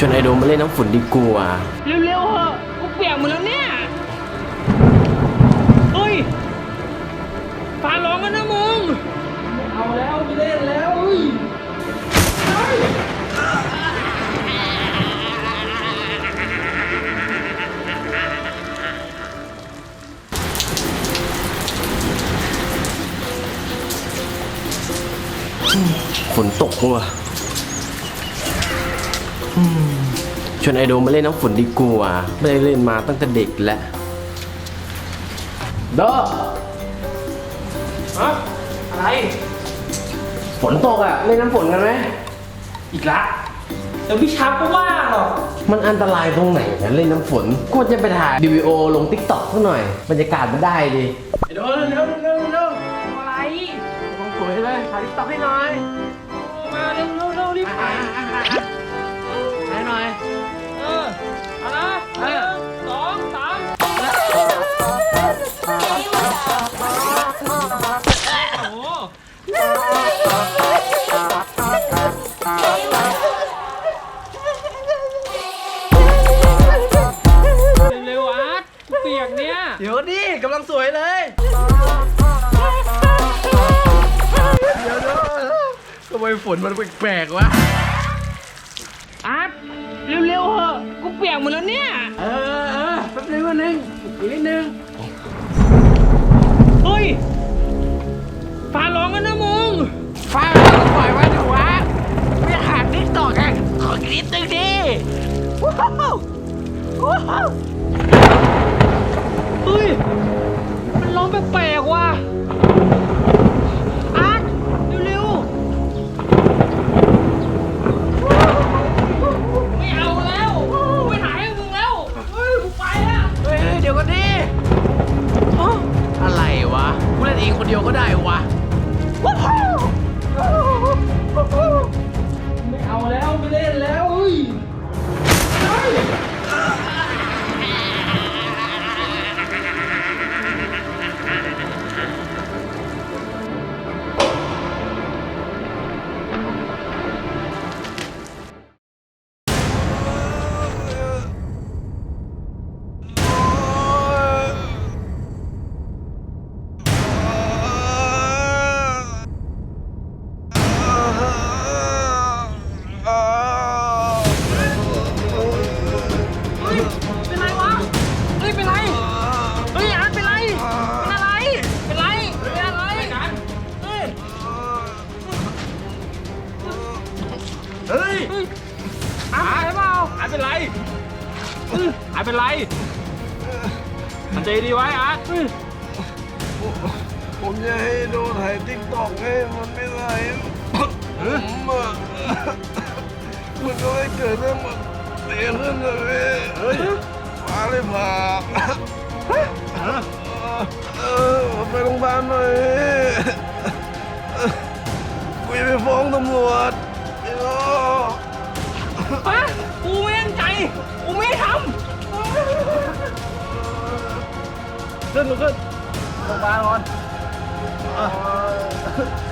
ชวนไอโดมมาเล่นน้ำฝนดีกว่าเร็วๆเหอะกูเปียกหมดแล้วเนี่ยเฮ้ยฟ้าร้องกันนะมึงเอาแล้วไม่เล่นแล้วเฮ้ยฝนตกว่ะอืม ชวนไอโดมมาเล่นน้ำฝนดีกว่า ไม่ได้เล่นมาตั้งแต่เด็กแล้วโดฮะอะไร ฝนตกอะเล่นน้ำฝนกันไหมอีกละเดี๋ยวพี่ชับก็ว่างหรอกมันอันตรายตรงไหนนะเล่นน้ำฝนก็จะไปถ่ายวิดีโอลงทิกตอกสักหน่อย บรรยากาศมันได้ดิเดี๋ยวเร็วเร็วเร็วอะไรลงสวยเลยถ่ายทิกตอกให้หน่อยมาเร็วเร็วเร็วรีบไปใโอ้โหเร็วๆอาร์ตเปียกเนี่ย เดี๋ยวดิกำลังสวยเลย เดี๋ยวนะทำไมฝนมันแปลกๆวะ อาร์ตเร็วๆเหอะกูเปียกหมดแล้วเนี่ย นิดนึงดิว้าวว้าวเฮ้ย มันร้องแปลกๆว่ะอาร์ตเร็วๆไม่เอาแล้วไม่หายให้มึงแล้วเฮ้ยกูไปแล้วเฮ้ยเดี๋ยวก่อนดิอ๋ออะไรวะกูเล่นเองคนเดียวก็ได้วะ ว้าวไม่เอาแล้วไม่เล่นแล้ว เฮ้ยเฮ้ยอาร์ตเป็นไรเปล่าอาเป็นไรอาร์ตเป็นไรมันใจดีไว้อาร์ตเฮ้ยผมจะให้ดูถ่ายติ๊กตอกให้มันไม่ไหลผมอะมันก็ไม่เกิดเรื่องแบบเสียขึ้นเลยเฮ้ยฟ้าเลยผ่า ขึ้นลุขึ้นลงมาก่อนอะ